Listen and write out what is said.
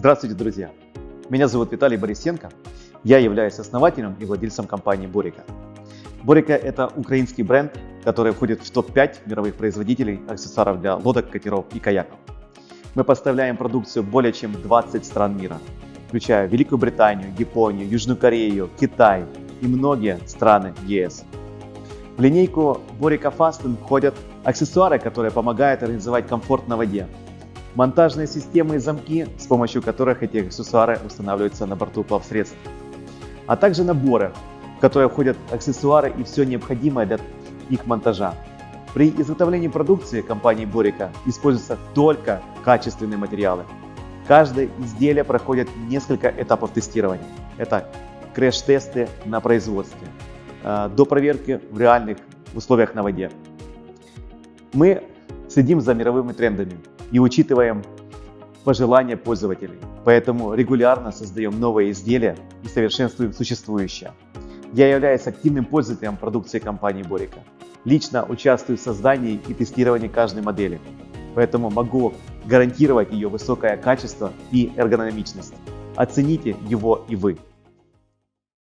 Здравствуйте, друзья! Меня зовут Виталий Борисенко. Я являюсь основателем и владельцем компании Борика. Борика – это украинский бренд, который входит в топ-5 мировых производителей аксессуаров для лодок, катеров и каяков. Мы поставляем продукцию более чем 20 стран мира, включая Великую Британию, Японию, Южную Корею, Китай и многие страны ЕС. В линейку Borika Fasten входят аксессуары, которые помогают организовать комфорт на воде, монтажные системы и замки, с помощью которых эти аксессуары устанавливаются на борту плавсредств, а также наборы, в которые входят аксессуары и все необходимое для их монтажа. При изготовлении продукции компании Борика используются только качественные материалы. Каждое изделие проходит несколько этапов тестирования. Это крэш-тесты на производстве, э, до проверки в реальных условиях на воде. Мы следим за мировыми трендами и учитываем пожелания пользователей. Поэтому регулярно создаем новые изделия и совершенствуем существующие. Я являюсь активным пользователем продукции компании Борика. Лично участвую в создании и тестировании каждой модели. Поэтому могу гарантировать ее высокое качество и эргономичность. Оцените его и вы.